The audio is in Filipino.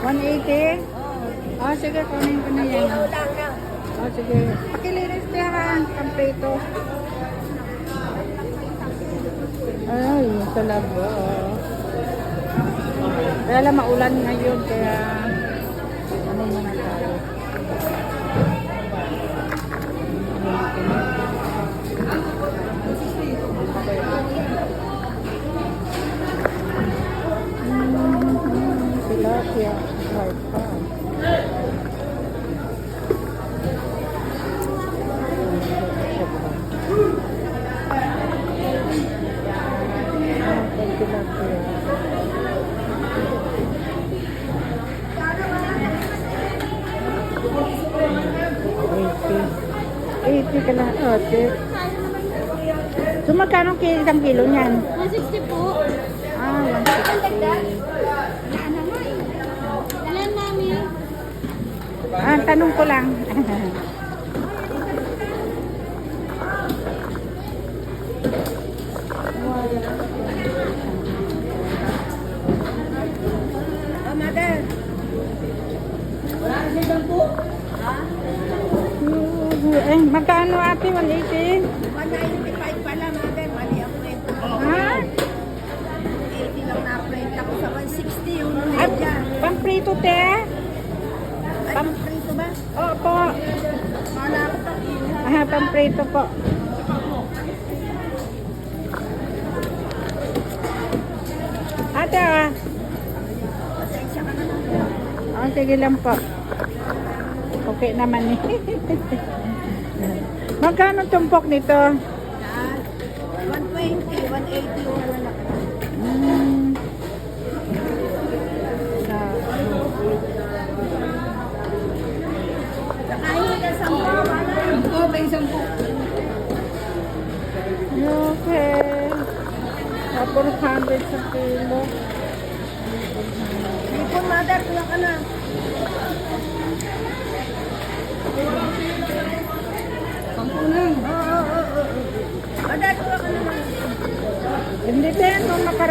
180? Oh, sige, kunin ko na yan. Oh, sige. Pakilinis niya ha, kampeto. Ay, talaga. Kaya lang maulan ngayon, kaya 80 ka lang, ate. So, magkano ki isang kilo niyan? 160 po. Ah, 160. Wala na nga eh. Dalan namin. Ah, tanong ko lang. Oh, eh, magkano ate? 180? 195 pala, mother. Mali ang kwento. Ha? 80 lang na-print ako sa 160 yung At, pamprito te? Ay, pam- prito ba? Opo. Kala ko pa. Ah, pamprito po. Ate ah. Pasensya ka na lang. Oh, sige lang po. Okay naman eh. Magkano tumpok nito? Yan. 120, 180 yung lalaki. Mm. Po. okay. Ah, 400 sa kilo. Oo. oo. Mother, kuha ka na. Hindi din, kung makaraan.